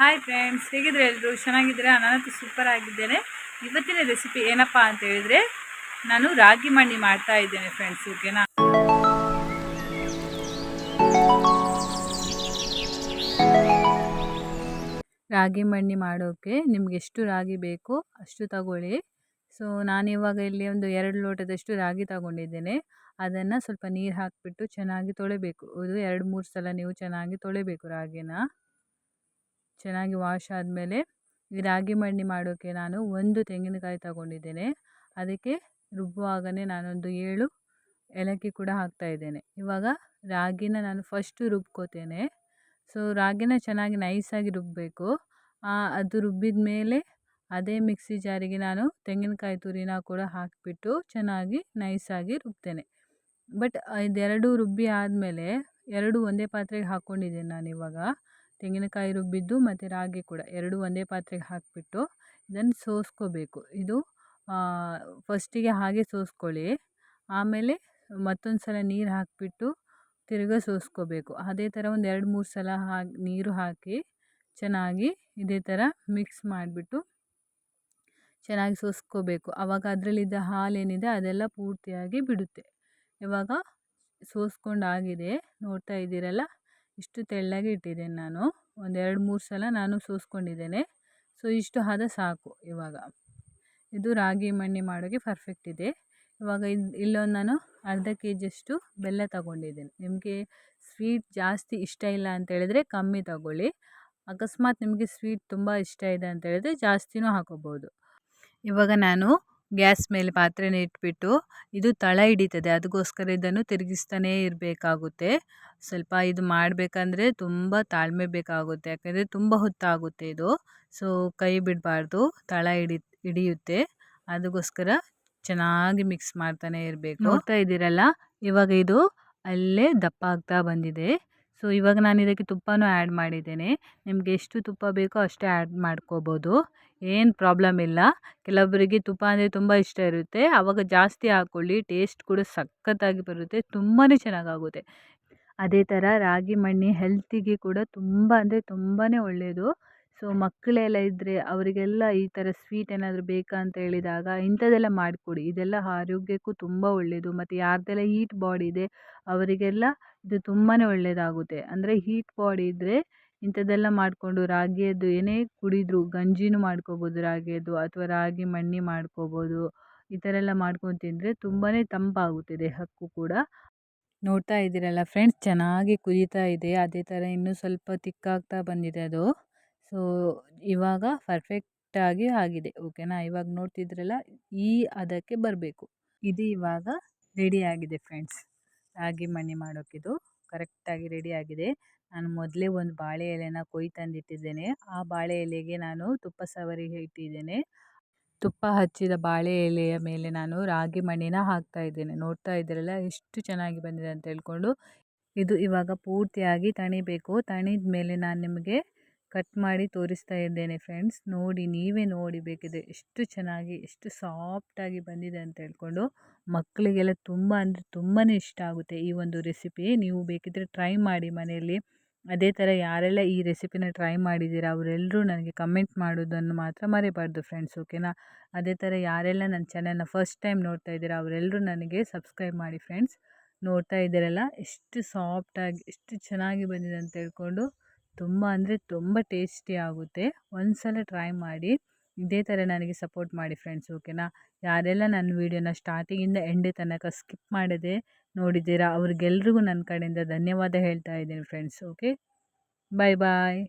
Hi friends ಹೇಗಿದ್ರೆ ಎಲ್ಲರೂ ಚೆನ್ನಾಗಿದ್ದೀರಾ? ನಾನಂತೂ ಸೂಪರ್ ಆಗಿದ್ದೇನೆ. ಇವತ್ತಿನ ರೆಸಿಪಿ ಏನಪ್ಪ ಅಂತ ಹೇಳಿದ್ರೆ, ನಾನು ರಾಗಿ ಮಣ್ಣಿ ಮಾಡ್ತಾ ಇದ್ದೇನೆ ಫ್ರೆಂಡ್ಸ್ ಓಕೆನಾ ರಾಗಿ ಮಣ್ಣಿ ಮಾಡೋಕ್ಕೆ ನಿಮ್ಗೆ ಎಷ್ಟು ರಾಗಿ ಬೇಕು ಅಷ್ಟು ತಗೊಳ್ಳಿ. ಸೊ ನಾನಿವಾಗ ಇಲ್ಲಿ ಒಂದು ಎರಡು ಲೋಟದಷ್ಟು ರಾಗಿ ತಗೊಂಡಿದ್ದೇನೆ. ಅದನ್ನು ಸ್ವಲ್ಪ ನೀರು ಹಾಕಿಬಿಟ್ಟು ಚೆನ್ನಾಗಿ ತೊಳೆಬೇಕು. ಅದು ಎರಡು ಮೂರು ಸಲ ನೀವು ಚೆನ್ನಾಗಿ ತೊಳೆಬೇಕು ರಾಗಿನ. ಚೆನ್ನಾಗಿ ವಾಶ್ ಆದಮೇಲೆ ಈ ರಾಗಿ ಮಣ್ಣಿ ಮಾಡೋಕ್ಕೆ ನಾನು ಒಂದು ತೆಂಗಿನಕಾಯಿ ತಗೊಂಡಿದ್ದೇನೆ. ಅದಕ್ಕೆ ರುಬ್ಬುವಾಗಲೇ ನಾನೊಂದು ಏಳು ಏಲಕ್ಕಿ ಕೂಡ ಹಾಕ್ತಾ ಇದ್ದೇನೆ. ಇವಾಗ ರಾಗಿನ ನಾನು ಫಸ್ಟು ರುಬ್ಕೋತೇನೆ. ಸೊ ರಾಗಿನ ಚೆನ್ನಾಗಿ ನೈಸಾಗಿ ರುಬ್ಬಬೇಕು ಅದು ರುಬ್ಬಿದ ಮೇಲೆ ಅದೇ ಮಿಕ್ಸಿ ಜಾರಿಗೆ ನಾನು ತೆಂಗಿನಕಾಯಿ ತುರಿನ ಕೂಡ ಹಾಕಿಬಿಟ್ಟು ಚೆನ್ನಾಗಿ ನೈಸಾಗಿ ರುಬ್ತೇನೆ. ಬಟ್ ಇದೆರಡು ರುಬ್ಬಿ ಆದಮೇಲೆ ಎರಡು ಒಂದೇ ಪಾತ್ರೆಗೆ ಹಾಕ್ಕೊಂಡಿದ್ದೇನೆ ನಾನಿವಾಗ ತೆಂಗಿನಕಾಯಿ ರುಬ್ಬಿದ್ದು ಮತ್ತು ರಾಗಿ ಕೂಡ ಎರಡು ಒಂದೇ ಪಾತ್ರೆಗೆ ಹಾಕಿಬಿಟ್ಟು ಇದನ್ನು ಸೋಸ್ಕೋಬೇಕು. ಇದು ಫಸ್ಟಿಗೆ ಹಾಗೆ ಸೋಸ್ಕೊಳ್ಳಿ. ಆಮೇಲೆ ಮತ್ತೊಂದು ಸಲ ನೀರು ಹಾಕಿಬಿಟ್ಟು ತಿರುಗ ಸೋಸ್ಕೋಬೇಕು. ಅದೇ ಥರ ಒಂದು ಎರಡು ಮೂರು ಸಲ ಹಾಕಿ, ನೀರು ಹಾಕಿ ಚೆನ್ನಾಗಿ ಇದೇ ಥರ ಮಿಕ್ಸ್ ಮಾಡಿಬಿಟ್ಟು ಚೆನ್ನಾಗಿ ಸೋಸ್ಕೋಬೇಕು. ಆವಾಗ ಅದರಲ್ಲಿದ್ದ ಹಾಲೇನಿದೆ ಅದೆಲ್ಲ ಪೂರ್ತಿಯಾಗಿ ಬಿಡುತ್ತೆ. ಇವಾಗ ಸೋಸ್ಕೊಂಡಾಗಿದೆ. ನೋಡ್ತಾ ಇದ್ದೀರಲ್ಲ? ಇಷ್ಟು ತೆಳ್ಳಗೆ ಇಟ್ಟಿದ್ದೇನೆ ನಾನು. ಒಂದೆರಡು ಮೂರು ಸಲ ನಾನು ಸೋಸ್ಕೊಂಡಿದ್ದೇನೆ. ಸೊ, ಇಷ್ಟು ಹದ ಸಾಕು ಇವಾಗ. ಇದು ರಾಗಿ ಮಣ್ಣಿ ಮಾಡೋಕ್ಕೆ ಪರ್ಫೆಕ್ಟ್ ಇದೆ. ಇವಾಗ ಇದು, ಇಲ್ಲೊಂದು ನಾನು ಅರ್ಧ ಕೆ ಜಿಯಷ್ಟು ಬೆಲ್ಲ ತಗೊಂಡಿದ್ದೇನೆ. ನಿಮಗೆ ಸ್ವೀಟ್ ಜಾಸ್ತಿ ಇಷ್ಟ ಇಲ್ಲ ಅಂತೇಳಿದರೆ ಕಮ್ಮಿ ತಗೊಳ್ಳಿ. ಅಕಸ್ಮಾತ್ ನಿಮಗೆ ಸ್ವೀಟ್ ತುಂಬ ಇಷ್ಟ ಇದೆ ಅಂತ ಹೇಳಿದ್ರೆ ಜಾಸ್ತಿನೂ ಹಾಕೋಬೋದು. ಇವಾಗ ನಾನು ಗ್ಯಾಸ್ ಮೇಲೆ ಪಾತ್ರೆನ ಇಟ್ಬಿಟ್ಟು ಇದು ತಳ ಹಿಡಿತದೆ. ಅದಕ್ಕೋಸ್ಕರ ಇದನ್ನು ತಿರುಗಿಸ್ತಾನೇ ಇರಬೇಕಾಗುತ್ತೆ. ಸ್ವಲ್ಪ ಇದು ಮಾಡಬೇಕಂದ್ರೆ ತುಂಬ ತಾಳ್ಮೆ ಬೇಕಾಗುತ್ತೆ. ಯಾಕಂದರೆ ತುಂಬ ಹೊತ್ತಾಗುತ್ತೆ ಇದು. ಸೊ, ಕೈ ಬಿಡಬಾರ್ದು. ತಳ ಹಿಡಿ, ಹಿಡಿಯುತ್ತೆ. ಅದಕ್ಕೋಸ್ಕರ ಚೆನ್ನಾಗಿ ಮಿಕ್ಸ್ ಮಾಡ್ತಾನೆ ಇರಬೇಕು. ನೋಡ್ತಾ ಇದ್ದೀರಲ್ಲ? ಇವಾಗ ಇದು ಅಲ್ಲೇ ದಪ್ಪ ಆಗ್ತಾ ಬಂದಿದೆ. ಸೊ, ಇವಾಗ ನಾನು ಇದಕ್ಕೆ ತುಪ್ಪನೂ ಆ್ಯಡ್ ಮಾಡಿದ್ದೇನೆ. ನಿಮಗೆ ಎಷ್ಟು ತುಪ್ಪ ಬೇಕೋ ಅಷ್ಟೇ ಆ್ಯಡ್ ಮಾಡ್ಕೋಬೋದು. ಏನು ಪ್ರಾಬ್ಲಮ್ ಇಲ್ಲ. ಕೆಲವೊಬ್ಬರಿಗೆ ತುಪ್ಪ ಅಂದರೆ ತುಂಬ ಇಷ್ಟ ಇರುತ್ತೆ. ಆವಾಗ ಜಾಸ್ತಿ ಹಾಕ್ಕೊಳ್ಳಿ, ಟೇಸ್ಟ್ ಕೂಡ ಸಖತ್ತಾಗಿ ಬರುತ್ತೆ ತುಂಬಾ ಚೆನ್ನಾಗಾಗುತ್ತೆ. ಅದೇ ಥರ ರಾಗಿ ಮಣ್ಣಿ ಹೆಲ್ತಿಗೆ ಕೂಡ ತುಂಬ, ಅಂದರೆ ತುಂಬಾ ಒಳ್ಳೆಯದು ಸೊ, ಮಕ್ಕಳೆಲ್ಲ ಇದ್ದರೆ ಅವರಿಗೆಲ್ಲ ಈ ಥರ ಸ್ವೀಟ್ ಏನಾದರೂ ಬೇಕಾ ಅಂತ ಹೇಳಿದಾಗ ಇಂಥದ್ದೆಲ್ಲ ಮಾಡಿಕೊಡಿ. ಇದೆಲ್ಲ ಆರೋಗ್ಯಕ್ಕೂ ತುಂಬ ಒಳ್ಳೆಯದು ಮತ್ತು ಯಾರದ್ದೆಲ್ಲ ಹೀಟ್ ಬಾಡಿ ಇದೆ ಅವರಿಗೆಲ್ಲ ಇದು ತುಂಬಾ ಒಳ್ಳೆಯದಾಗುತ್ತೆ ಅಂದರೆ ಹೀಟ್ ಬಾಡಿ ಇದ್ದರೆ ಇಂಥದ್ದೆಲ್ಲ ಮಾಡಿಕೊಂಡು ರಾಗಿಯದ್ದು ಏನೇ ಕುಡಿದರೂ ಗಂಜಿನೂ ಮಾಡ್ಕೋಬೋದು ರಾಗಿಯದ್ದು ಅಥವಾ ರಾಗಿ ಮಣ್ಣಿ ಮಾಡ್ಕೋಬೋದು, ಈ ಥರ ಎಲ್ಲ ಮಾಡ್ಕೊಂಡು ತಿಂದರೆ ತುಂಬಾ ತಂಪಾಗುತ್ತೆ ದೇಹಕ್ಕೂ ಕೂಡ. ನೋಡ್ತಾ ಇದ್ದೀರಲ್ಲ ಫ್ರೆಂಡ್ಸ್ ಚೆನ್ನಾಗಿ ಕುದೀತಾ ಇದೆ, ಅದೇ ಥರ ಇನ್ನೂ ಸ್ವಲ್ಪ ತಿಕ್ಕಾಗ್ತಾ ಬಂದಿದೆ ಅದು. ಸೊ, ಇವಾಗ ಪರ್ಫೆಕ್ಟಾಗಿ ಆಗಿದೆ, ಓಕೆನಾ? ಇವಾಗ ನೋಡ್ತಿದ್ರಲ್ಲ, ಈ ಅದಕ್ಕೆ ಬರಬೇಕು. ಇದು ಇವಾಗ ರೆಡಿ ಆಗಿದೆ ಫ್ರೆಂಡ್ಸ್. ರಾಗಿ ಮಣ್ಣಿ ಮಾಡೋಕ್ಕಿದು ಕರೆಕ್ಟಾಗಿ ಆಗಿದೆ. ನಾನು ಮೊದಲೇ ಒಂದು ಬಾಳೆ ಎಲೆನ ಕೊಯ್ ತಂದಿಟ್ಟಿದ್ದೇನೆ. ಆ ಬಾಳೆ ಎಲೆಗೆ ನಾನು ತುಪ್ಪ ಸವರಿ ಇಟ್ಟಿದ್ದೇನೆ. ತುಪ್ಪ ಹಚ್ಚಿದ ಬಾಳೆ ಎಲೆಯ ಮೇಲೆ ನಾನು ರಾಗಿ ಮಣ್ಣಿನ ಹಾಕ್ತಾ ಇದ್ದೇನೆ. ನೋಡ್ತಾ ಇದ್ದೀರಲ್ಲ, ಎಷ್ಟು ಚೆನ್ನಾಗಿ ಬಂದಿದೆ ಅಂತ ಹೇಳ್ಕೊಂಡು. ಇದು ಇವಾಗ ಪೂರ್ತಿಯಾಗಿ ತಣಿಬೇಕು. ತಣಿದ ಮೇಲೆ ನಾನು ನಿಮಗೆ ಕಟ್ ಮಾಡಿ ತೋರಿಸ್ತಾ ಇದ್ದೇನೆ ಫ್ರೆಂಡ್ಸ್. ನೋಡಿ, ನೀವೇ ನೋಡಿ ಬೇಕಿದೆ ಎಷ್ಟು ಚೆನ್ನಾಗಿ, ಎಷ್ಟು ಸಾಫ್ಟಾಗಿ ಬಂದಿದೆ ಅಂತ ಹೇಳ್ಕೊಂಡು ಮಕ್ಕಳಿಗೆಲ್ಲ ತುಂಬ ಅಂದರೆ ತುಂಬಾ ಇಷ್ಟ ಆಗುತ್ತೆ ಈ ಒಂದು ರೆಸಿಪಿ. ನೀವು ಬೇಕಿದ್ದರೆ ಟ್ರೈ ಮಾಡಿ ಮನೆಯಲ್ಲಿ. ಅದೇ ಥರ ಯಾರೆಲ್ಲ ಈ ರೆಸಿಪಿನ ಟ್ರೈ ಮಾಡಿದ್ದೀರಾ, ಅವರೆಲ್ಲರೂ ನನಗೆ ಕಮೆಂಟ್ ಮಾಡೋದನ್ನು ಮಾತ್ರ ಮರಿಬಾರ್ದು ಫ್ರೆಂಡ್ಸ್, ಓಕೆನಾ? ಅದೇ ಥರ ಯಾರೆಲ್ಲ ನನ್ನ ಚಾನಲ್ನ ಫಸ್ಟ್ ಟೈಮ್ ನೋಡ್ತಾ ಇದ್ದೀರಾ, ಅವರೆಲ್ಲರೂ ನನಗೆ ಸಬ್ಸ್ಕ್ರೈಬ್ ಮಾಡಿ ಫ್ರೆಂಡ್ಸ್. ನೋಡ್ತಾ ಇದ್ದೀರಲ್ಲ, ಎಷ್ಟು ಸಾಫ್ಟಾಗಿ ಎಷ್ಟು ಚೆನ್ನಾಗಿ ಬಂದಿದೆ ಅಂತ ಹೇಳ್ಕೊಂಡು ತುಂಬ ಅಂದರೆ ತುಂಬ ಟೇಸ್ಟಿ ಆಗುತ್ತೆ. ಒಂದು ಸಲ ಟ್ರೈ ಮಾಡಿ. ಇದೇ ಥರ ನನಗೆ ಸಪೋರ್ಟ್ ಮಾಡಿ ಫ್ರೆಂಡ್ಸ್, ಓಕೆನಾ? ಯಾರೆಲ್ಲ ನನ್ನ ವೀಡಿಯೋನ ಸ್ಟಾರ್ಟಿಂಗಿಂದ ಎಂಡೆ ತನಕ ಸ್ಕಿಪ್ ಮಾಡದೆ ನೋಡಿದ್ದೀರಾ, ಅವ್ರಿಗೆಲ್ರಿಗೂ ನನ್ನ ಕಡೆಯಿಂದ ಧನ್ಯವಾದ ಹೇಳ್ತಾ ಇದ್ದೀನಿ ಫ್ರೆಂಡ್ಸ್, ಓಕೆ? ಬಾಯ್ ಬಾಯ್.